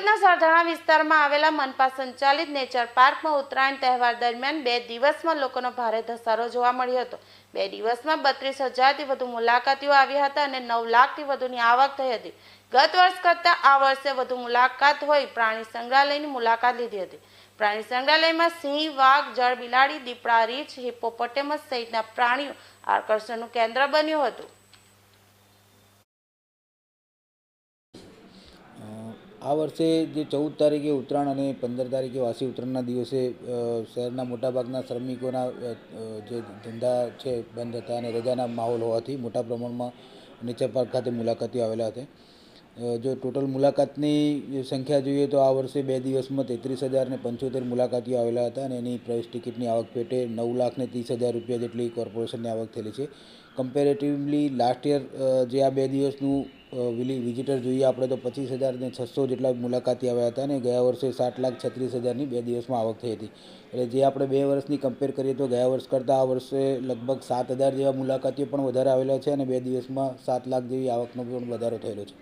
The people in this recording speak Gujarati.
વિસ્તારમાં આવેલા મનપા સંચાલિત નેચર પાર્કમાં ઉત્તરાયણ તહેવાર દરમિયાન બે દિવસમાં લોકોનો ભારે ધસારો જોવા મળ્યો હતો. બે દિવસમાં બત્રીસ હજારથી વધુ મુલાકાતીઓ આવ્યા હતા અને નવ લાખથી વધુની આવક થઈ હતી. ગત વર્ષ કરતાં આ વર્ષે વધુ મુલાકાત હોય પ્રાણી સંગ્રહાલયની મુલાકાત લીધી હતી. પ્રાણી સંગ્રહાલયમાં સિંહ, વાઘ, જળ બિલાડી, દીપડા, રીછ હિપ્પોપોટેમસ સહિતના પ્રાણીઓ આકર્ષણનું કેન્દ્ર બન્યું હતું. આ વર્ષે જે ચૌદ તારીખે ઉત્તરાયણ અને પંદર તારીખે વાસી ઉત્તરાયણના દિવસે શહેરના મોટાભાગના શ્રમિકોના જે ધંધા છે, બંધ હતા અને રજાના માહોલ હોવાથી મોટા પ્રમાણમાં નેચર પાર્ક ખાતે મુલાકાતીઓ આવેલા હતા. જો ટોટલ મુલાકાતની સંખ્યા જોઈએ તો આ વર્ષે બે દિવસમાં તેત્રીસ હજાર ને પંચોતેર મુલાકાતીઓ આવેલા હતા અને એની પ્રવેશ ટિકિટની આવક પેટે નવ લાખ ને ત્રીસ હજાર રૂપિયા જેટલી કોર્પોરેશનની આવક થયેલી છે. કમ્પેરેટિવલી લાસ્ટ યર જે આ બે દિવસનું વિલી, વિઝિટર જોઈએ. આપણે તો પચીસ હજાર ને છસો જેટલા મુલાકાતી આવ્યા હતા અને ગયા વર્ષે સાત લાખ છત્રીસ હજારની બે દિવસમાં આવક થઈ હતી. એટલે જે આપણે બે વર્ષની કમ્પેર કરીએ તો ગયા વર્ષ કરતાં આ વર્ષે લગભગ સાત હજાર જેવા મુલાકાતીઓ પણ વધારે આવેલા છે અને બે દિવસમાં સાત લાખ જેવી આવકનો પણ વધારો થયેલો છે.